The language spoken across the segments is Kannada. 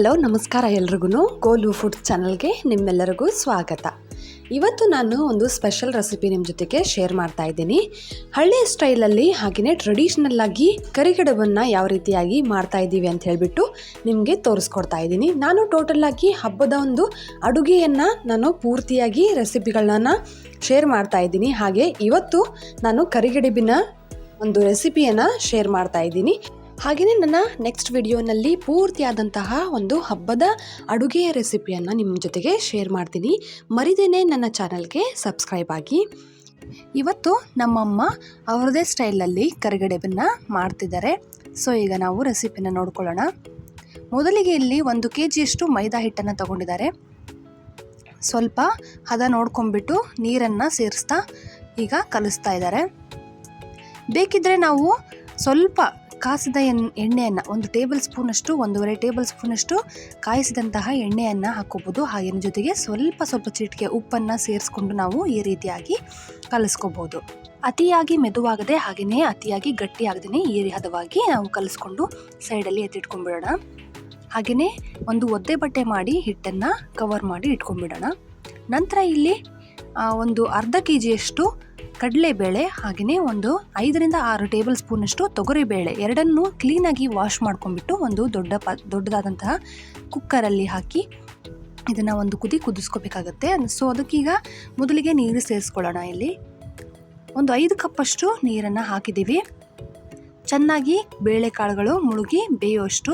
ಹಲೋ, ನಮಸ್ಕಾರ ಎಲ್ರಿಗೂ ಗೋಲು ಫುಡ್ ಚಾನಲ್ಗೆ ನಿಮ್ಮೆಲ್ಲರಿಗೂ ಸ್ವಾಗತ. ಇವತ್ತು ನಾನು ಒಂದು ಸ್ಪೆಷಲ್ ರೆಸಿಪಿ ನಿಮ್ಮ ಜೊತೆಗೆ ಶೇರ್ ಮಾಡ್ತಾ ಇದ್ದೀನಿ. ಹಳ್ಳಿ ಸ್ಟೈಲಲ್ಲಿ ಹಾಗೆಯೇ ಟ್ರೆಡಿಷ್ನಲ್ ಆಗಿ ಕರಿಗಡಬನ್ನು ಯಾವ ರೀತಿಯಾಗಿ ಮಾಡ್ತಾ ಇದ್ದೀವಿ ಅಂತ ಹೇಳಿಬಿಟ್ಟು ನಿಮಗೆ ತೋರಿಸ್ಕೊಡ್ತಾ ಇದ್ದೀನಿ. ನಾನು ಟೋಟಲ್ ಆಗಿ ಹಬ್ಬದ ಒಂದು ಅಡುಗೆಯನ್ನು ನಾನು ಪೂರ್ತಿಯಾಗಿ ರೆಸಿಪಿಗಳನ್ನ ಶೇರ್ ಮಾಡ್ತಾ ಇದ್ದೀನಿ. ಹಾಗೆ ಇವತ್ತು ನಾನು ಕರಿಗಡುಬಿನ ಒಂದು ರೆಸಿಪಿಯನ್ನು ಶೇರ್ ಮಾಡ್ತಾ ಇದ್ದೀನಿ. ಹಾಗೆಯೇ ನನ್ನ ನೆಕ್ಸ್ಟ್ ವಿಡಿಯೋನಲ್ಲಿ ಪೂರ್ತಿಯಾದಂತಹ ಒಂದು ಹಬ್ಬದ ಅಡುಗೆಯ ರೆಸಿಪಿಯನ್ನು ನಿಮ್ಮ ಜೊತೆಗೆ ಶೇರ್ ಮಾಡ್ತೀನಿ. ಮರಿದೇನೆ ನನ್ನ ಚಾನಲ್ಗೆ ಸಬ್ಸ್ಕ್ರೈಬ್ ಆಗಿ. ಇವತ್ತು ನಮ್ಮಮ್ಮ ಅವರದೇ ಸ್ಟೈಲಲ್ಲಿ ಕರಿಗಡುಬನ್ನು ಮಾಡ್ತಿದ್ದಾರೆ. ಸೊ ಈಗ ನಾವು ರೆಸಿಪಿನ ನೋಡ್ಕೊಳ್ಳೋಣ. ಮೊದಲಿಗೆ ಇಲ್ಲಿ ಒಂದು ಕೆ ಜಿಯಷ್ಟು ಮೈದಾ ಹಿಟ್ಟನ್ನು ತಗೊಂಡಿದ್ದಾರೆ. ಸ್ವಲ್ಪ ಹದ ನೋಡ್ಕೊಂಬಿಟ್ಟು ನೀರನ್ನು ಸೇರಿಸ್ತಾ ಈಗ ಕಲಿಸ್ತಾ ಇದ್ದಾರೆ. ಬೇಕಿದ್ದರೆ ನಾವು ಸ್ವಲ್ಪ ಕಾಸಿದ ಎನ್, ಎಣ್ಣೆಯನ್ನು, ಒಂದು ಟೇಬಲ್ ಸ್ಪೂನಷ್ಟು, ಒಂದೂವರೆ ಟೇಬಲ್ ಸ್ಪೂನಷ್ಟು ಕಾಯಿಸಿದಂತಹ ಎಣ್ಣೆಯನ್ನು ಹಾಕೋಬೋದು. ಹಾಗೇನ ಜೊತೆಗೆ ಸ್ವಲ್ಪ ಸ್ವಲ್ಪ ಚಿಟಿಕೆ ಉಪ್ಪನ್ನು ಸೇರಿಸ್ಕೊಂಡು ನಾವು ಈ ರೀತಿಯಾಗಿ ಕಲಿಸ್ಕೋಬೋದು. ಅತಿಯಾಗಿ ಮೆದುವಾಗದೆ ಹಾಗೆಯೇ ಅತಿಯಾಗಿ ಗಟ್ಟಿಯಾಗದೇ ಈ ಹದವಾಗಿ ನಾವು ಕಲಿಸ್ಕೊಂಡು ಸೈಡಲ್ಲಿ ಎತ್ತಿಟ್ಕೊಂಡ್ಬಿಡೋಣ. ಹಾಗೆಯೇ ಒಂದು ಒದ್ದೆ ಬಟ್ಟೆ ಮಾಡಿ ಹಿಟ್ಟನ್ನು ಕವರ್ ಮಾಡಿ ಇಟ್ಕೊಂಡ್ಬಿಡೋಣ. ನಂತರ ಇಲ್ಲಿ ಒಂದು ಅರ್ಧ ಕೆ ಜಿಯಷ್ಟು ಕಡಲೆಬೇಳೆ ಹಾಗೆಯೇ ಒಂದು ಐದರಿಂದ ಆರು ಟೇಬಲ್ ಸ್ಪೂನಷ್ಟು ತೊಗರಿಬೇಳೆ ಎರಡನ್ನೂ ಕ್ಲೀನಾಗಿ ವಾಶ್ ಮಾಡ್ಕೊಂಡ್ಬಿಟ್ಟು ಒಂದು ದೊಡ್ಡ ಪ, ದೊಡ್ಡದಾದಂತಹ ಕುಕ್ಕರಲ್ಲಿ ಹಾಕಿ ಇದನ್ನು ಒಂದು ಕುದಿ ಕುದಿಸ್ಕೋಬೇಕಾಗತ್ತೆ. ಸೊ, ಅದಕ್ಕೀಗ ಮೊದಲಿಗೆ ನೀರು ಸೇರಿಸ್ಕೊಳ್ಳೋಣ ಇಲ್ಲಿ. ಒಂದು ಐದು ಕಪ್ಪಷ್ಟು ನೀರನ್ನು ಹಾಕಿದ್ದೀವಿ. ಚೆನ್ನಾಗಿ ಬೇಳೆಕಾಳುಗಳು ಮುಳುಗಿ ಬೇಯುವಷ್ಟು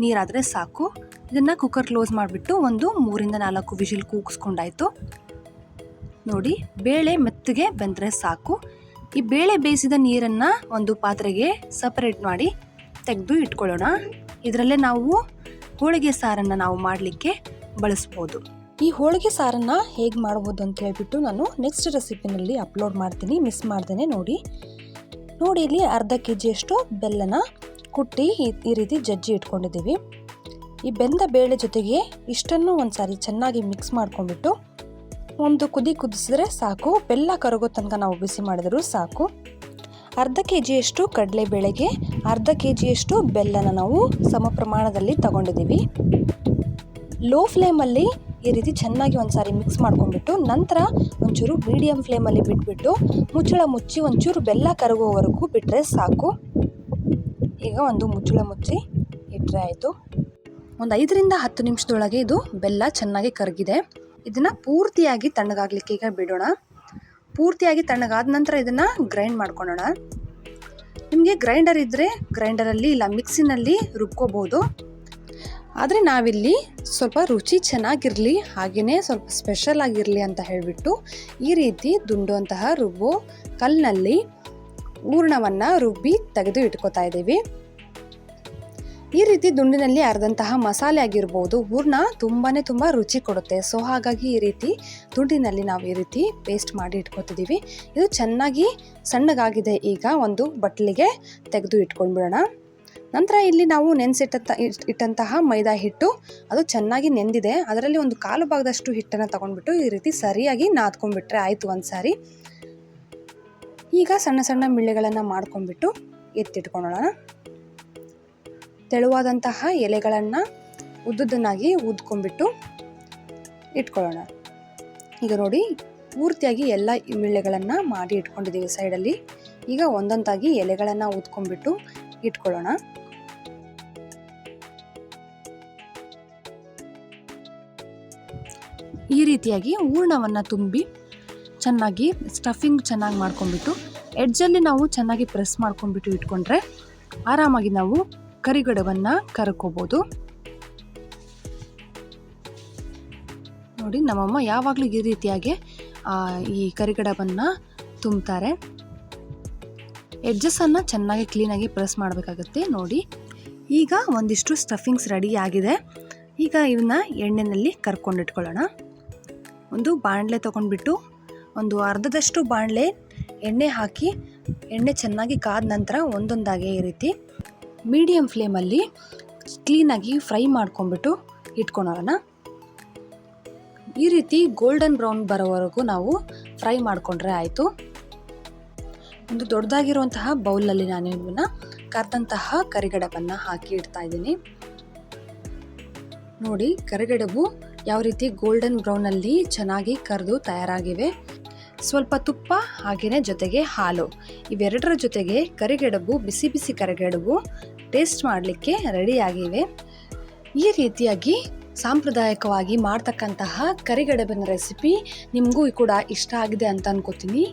ನೀರಾದರೆ ಸಾಕು. ಇದನ್ನು ಕುಕ್ಕರ್ ಕ್ಲೋಸ್ ಮಾಡಿಬಿಟ್ಟು ಒಂದು ಮೂರಿಂದ ನಾಲ್ಕು ವಿಷಿಲ್ ಕೂಗಿಸ್ಕೊಂಡಾಯ್ತು. ನೋಡಿ, ಬೇಳೆ ಮೆತ್ತಗೆ ಬಂದರೆ ಸಾಕು. ಈ ಬೇಳೆ ಬೇಯಿಸಿದ ನೀರನ್ನು ಒಂದು ಪಾತ್ರೆಗೆ ಸಪರೇಟ್ ಮಾಡಿ ತೆಗೆದು ಇಟ್ಕೊಳ್ಳೋಣ. ಇದರಲ್ಲೇ ನಾವು ಹೋಳಿಗೆ ಸಾರನ್ನು ನಾವು ಮಾಡಲಿಕ್ಕೆ ಬಳಸ್ಬೋದು. ಈ ಹೋಳಿಗೆ ಸಾರನ್ನು ಹೇಗೆ ಮಾಡ್ಬೋದು ಅಂತ ಹೇಳ್ಬಿಟ್ಟು ನಾನು ನೆಕ್ಸ್ಟ್ ರೆಸಿಪಿನಲ್ಲಿ ಅಪ್ಲೋಡ್ ಮಾಡ್ತೀನಿ ಮಿಸ್ ಮಾಡ್ದೇ ನೋಡಿ. ನೋಡಿ, ಇಲ್ಲಿ ಅರ್ಧ ಕೆ ಜಿಯಷ್ಟು ಬೆಲ್ಲನ ಕುಟ್ಟಿ ಈ- ರೀತಿ ಜಜ್ಜಿ ಇಟ್ಕೊಂಡಿದ್ದೀವಿ. ಈ ಬೆಂದ ಬೇಳೆ ಜೊತೆಗೆ ಇಷ್ಟನ್ನು ಒಂದು ಸಾರಿ ಚೆನ್ನಾಗಿ ಮಿಕ್ಸ್ ಮಾಡ್ಕೊಂಡ್ಬಿಟ್ಟು ಒಂದು ಕುದಿ ಕುದಿಸಿದ್ರೆ ಸಾಕು. ಬೆಲ್ಲ ಕರಗೋ ತನಕ ನಾವು ಬಿಸಿ ಮಾಡಿದರೂ ಸಾಕು. ಅರ್ಧ ಕೆ ಜಿಯಷ್ಟು ಕಡಲೆಬೇಳೆಗೆ, ಅರ್ಧ ಕೆ ಜಿಯಷ್ಟು ಬೆಲ್ಲನ ನಾವು ಸಮ ಪ್ರಮಾಣದಲ್ಲಿ ತಗೊಂಡಿದ್ದೀವಿ. ಲೋ ಫ್ಲೇಮಲ್ಲಿ ಈ ರೀತಿ ಚೆನ್ನಾಗಿ ಒಂದು ಸಾರಿ ಮಿಕ್ಸ್ ಮಾಡ್ಕೊಂಡ್ಬಿಟ್ಟು ನಂತರ ಒಂಚೂರು ಮೀಡಿಯಂ ಫ್ಲೇಮಲ್ಲಿ ಬಿಟ್ಬಿಟ್ಟು ಮುಚ್ಚಳ ಮುಚ್ಚಿ ಒಂಚೂರು ಬೆಲ್ಲ ಕರಗುವವರೆಗೂ ಬಿಟ್ಟರೆ ಸಾಕು. ಈಗ ಒಂದು ಮುಚ್ಚಳ ಮುಚ್ಚಿ ಇಟ್ಟರೆ ಆಯಿತು. ಒಂದು ಐದರಿಂದ ಹತ್ತು ನಿಮಿಷದೊಳಗೆ ಇದು ಬೆಲ್ಲ ಚೆನ್ನಾಗಿ ಕರಗಿದೆ. ಇದನ್ನು ಪೂರ್ತಿಯಾಗಿ ತಣ್ಣಗಾಗ್ಲಿಕ್ಕೆ ಈಗ ಬಿಡೋಣ. ಪೂರ್ತಿಯಾಗಿ ತಣ್ಣಗಾದ ನಂತರ ಇದನ್ನು ಗ್ರೈಂಡ್ ಮಾಡ್ಕೊಳ್ಳೋಣ ನಿಮಗೆ ಗ್ರೈಂಡರ್ ಇದ್ದರೆ ಗ್ರೈಂಡರಲ್ಲಿ ಇಲ್ಲ ಮಿಕ್ಸಿನಲ್ಲಿ ರುಬ್ಕೋಬೋದು. ಆದರೆ ನಾವಿಲ್ಲಿ ಸ್ವಲ್ಪ ರುಚಿ ಚೆನ್ನಾಗಿರಲಿ ಹಾಗೆಯೇ ಸ್ವಲ್ಪ ಸ್ಪೆಷಲ್ ಆಗಿರಲಿ ಅಂತ ಹೇಳಿಬಿಟ್ಟು ಈ ರೀತಿ ದುಂಡುವಂತಹ ರುಬ್ಬೋ ಕಲ್ಲಿನಲ್ಲಿ ಹೂರ್ಣವನ್ನು ರುಬ್ಬಿ ತೆಗೆದು ಇಟ್ಕೋತಾ ಇದ್ದೀವಿ. ಈ ರೀತಿ ದುಂಡಿನಲ್ಲಿ ಅರ್ದಂತಹ ಮಸಾಲೆ ಆಗಿರ್ಬೋದು ಹೂರ್ಣ ತುಂಬಾ ತುಂಬ ರುಚಿ ಕೊಡುತ್ತೆ. ಸೊ ಹಾಗಾಗಿ ಈ ರೀತಿ ದುಂಡಿನಲ್ಲಿ ನಾವು ಈ ರೀತಿ ಪೇಸ್ಟ್ ಮಾಡಿ ಇಟ್ಕೊತಿದ್ದೀವಿ ಇದು ಚೆನ್ನಾಗಿ ಸಣ್ಣಗಾಗಿದೆ ಈಗ ಒಂದು ಬಟ್ಲಿಗೆ ತೆಗೆದು ಇಟ್ಕೊಂಡ್ಬಿಡೋಣ. ನಂತರ ಇಲ್ಲಿ ನಾವು ನೆನೆಸಿಟ್ಟ ಇಟ್ಟಂತಹ ಮೈದಾ ಹಿಟ್ಟು, ಅದು ಚೆನ್ನಾಗಿ ನೆಂದಿದೆ. ಅದರಲ್ಲಿ ಒಂದು ಕಾಲು ಭಾಗದಷ್ಟು ಹಿಟ್ಟನ್ನು ತಗೊಂಡ್ಬಿಟ್ಟು ಈ ರೀತಿ ಸರಿಯಾಗಿ ನಾದ್ಕೊಂಡ್ಬಿಟ್ರೆ ಆಯಿತು ಒಂದು ಸಾರಿ ಈಗ ಸಣ್ಣ ಸಣ್ಣ ಮಿಳ್ಳೆಗಳನ್ನು ಮಾಡ್ಕೊಂಡ್ಬಿಟ್ಟು ಎತ್ತಿಟ್ಕೊಳ್ಳೋಣ. ತೆಳುವಾದಂತಹ ಎಲೆಗಳನ್ನು ಉದ್ದುದನ್ನಾಗಿ ಊದ್ಕೊಂಡ್ಬಿಟ್ಟು ಇಟ್ಕೊಳ್ಳೋಣ. ಈಗ ನೋಡಿ, ಪೂರ್ತಿಯಾಗಿ ಎಲ್ಲ ಮಿಳ್ಳೆಗಳನ್ನು ಮಾಡಿ ಇಟ್ಕೊಂಡಿದ್ದೀವಿ ಸೈಡಲ್ಲಿ. ಈಗ ಒಂದೊಂದಾಗಿ ಎಲೆಗಳನ್ನು ಊದ್ಕೊಂಡ್ಬಿಟ್ಟು ಇಟ್ಕೊಳ್ಳೋಣ. ಈ ರೀತಿಯಾಗಿ ಹೂರ್ಣವನ್ನು ತುಂಬಿ ಚೆನ್ನಾಗಿ ಸ್ಟಫಿಂಗ್ ಚೆನ್ನಾಗಿ ಮಾಡ್ಕೊಂಡ್ಬಿಟ್ಟು ಎಡ್ಜಲ್ಲಿ ನಾವು ಚೆನ್ನಾಗಿ ಪ್ರೆಸ್ ಮಾಡ್ಕೊಂಡ್ಬಿಟ್ಟು ಇಟ್ಕೊಂಡ್ರೆ ಆರಾಮಾಗಿ ನಾವು ಕರಿಗಡವನ್ನು ಕರ್ಕೋಬೋದು. ನೋಡಿ, ನಮ್ಮಮ್ಮ ಯಾವಾಗಲೂ ಈ ರೀತಿಯಾಗಿ ಈ ಕರಿಗಡವನ್ನು ತುಂಬ್ತಾರೆ. ಎಡ್ಜಸ್ಸನ್ನು ಚೆನ್ನಾಗಿ ಕ್ಲೀನಾಗಿ ಪ್ರೆಸ್ ಮಾಡಬೇಕಾಗುತ್ತೆ, ನೋಡಿ. ಈಗ ಒಂದಿಷ್ಟು ಸ್ಟಫಿಂಗ್ಸ್ ರೆಡಿ ಆಗಿದೆ. ಈಗ ಇವನ್ನ ಎಣ್ಣೆಯಲ್ಲಿ ಕರ್ಕೊಂಡಿಟ್ಕೊಳ್ಳೋಣ ಒಂದು ಬಾಣಲೆ ತೊಗೊಂಡ್ಬಿಟ್ಟು, ಒಂದು ಅರ್ಧದಷ್ಟು ಬಾಣಲೆ ಎಣ್ಣೆ ಹಾಕಿ, ಎಣ್ಣೆ ಚೆನ್ನಾಗಿ ಕಾದ ನಂತರ ಒಂದೊಂದಾಗೆ ಈ ರೀತಿ ಮೀಡಿಯಮ್ ಫ್ಲೇಮಲ್ಲಿ ಕ್ಲೀನಾಗಿ ಫ್ರೈ ಮಾಡ್ಕೊಂಡ್ಬಿಟ್ಟು ಇಟ್ಕೊಳೋಣ. ಈ ರೀತಿ ಗೋಲ್ಡನ್ ಬ್ರೌನ್ ಬರೋವರೆಗೂ ನಾವು ಫ್ರೈ ಮಾಡಿಕೊಂಡ್ರೆ ಆಯಿತು. ಒಂದು ದೊಡ್ಡದಾಗಿರುವಂತಹ ಬೌಲಲ್ಲಿ ನಾನು ಇವನ್ನ ಕರೆದಂತಹ ಕರಿಗಡಬನ್ನು ಹಾಕಿ ಇಡ್ತಾ ಇದ್ದೀನಿ. ನೋಡಿ, ಕರಿಗಡಬು ಯಾವ ರೀತಿ ಗೋಲ್ಡನ್ ಬ್ರೌನಲ್ಲಿ ಚೆನ್ನಾಗಿ ಕರೆದು ತಯಾರಾಗಿವೆ. ಸ್ವಲ್ಪ ತುಪ್ಪ ಹಾಗೆಯೇ ಜೊತೆಗೆ ಹಾಲು. ಇವೆರಡರ ಜೊತೆಗೆ ಕರಿಗಡುಬು, ಬಿಸಿ ಬಿಸಿ ಕರಿಗಡುಬು ಟೇಸ್ಟ್ ಮಾಡಲಿಕ್ಕೆ ರೆಡಿಯಾಗಿವೆ. ಈ ರೀತಿಯಾಗಿ ಸಾಂಪ್ರದಾಯಿಕವಾಗಿ ಮಾಡ್ತಕ್ಕಂತಹ ಕರಿಗಡಬಿನ ರೆಸಿಪಿ ನಿಮಗೂ ಕೂಡ ಇಷ್ಟ ಆಗಿದೆ ಅಂತ ಅನ್ಕೋತೀನಿ.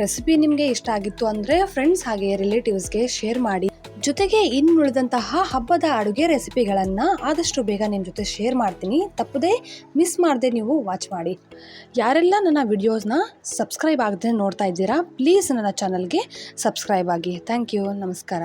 ರೆಸಿಪಿ ನಿಮಗೆ ಇಷ್ಟ ಆಗಿತ್ತು ಅಂದರೆ ಫ್ರೆಂಡ್ಸ್ ಹಾಗೆ ರಿಲೇಟಿವ್ಸ್ಗೆ ಶೇರ್ ಮಾಡಿ. ಜೊತೆಗೆ ಇನ್ನುಳಿದಂತಹ ಹಬ್ಬದ ಅಡುಗೆ ರೆಸಿಪಿಗಳನ್ನು ಆದಷ್ಟು ಬೇಗ ನಿಮ್ಮ ಜೊತೆ ಶೇರ್ ಮಾಡ್ತೀನಿ. ತಪ್ಪದೇ ಮಿಸ್ ಮಾಡದೆ ನೀವು ವಾಚ್ ಮಾಡಿ. ಯಾರೆಲ್ಲ ನನ್ನ ವಿಡಿಯೋಸ್ನ ಸಬ್ಸ್ಕ್ರೈಬ್ ಆಗದೆ ನೋಡ್ತಾ ಇದ್ದೀರಾ ಪ್ಲೀಸ್ ನನ್ನ ಚಾನಲ್ಗೆ ಸಬ್ಸ್ಕ್ರೈಬ್ ಆಗಿ. ಥ್ಯಾಂಕ್ ಯು ನಮಸ್ಕಾರ.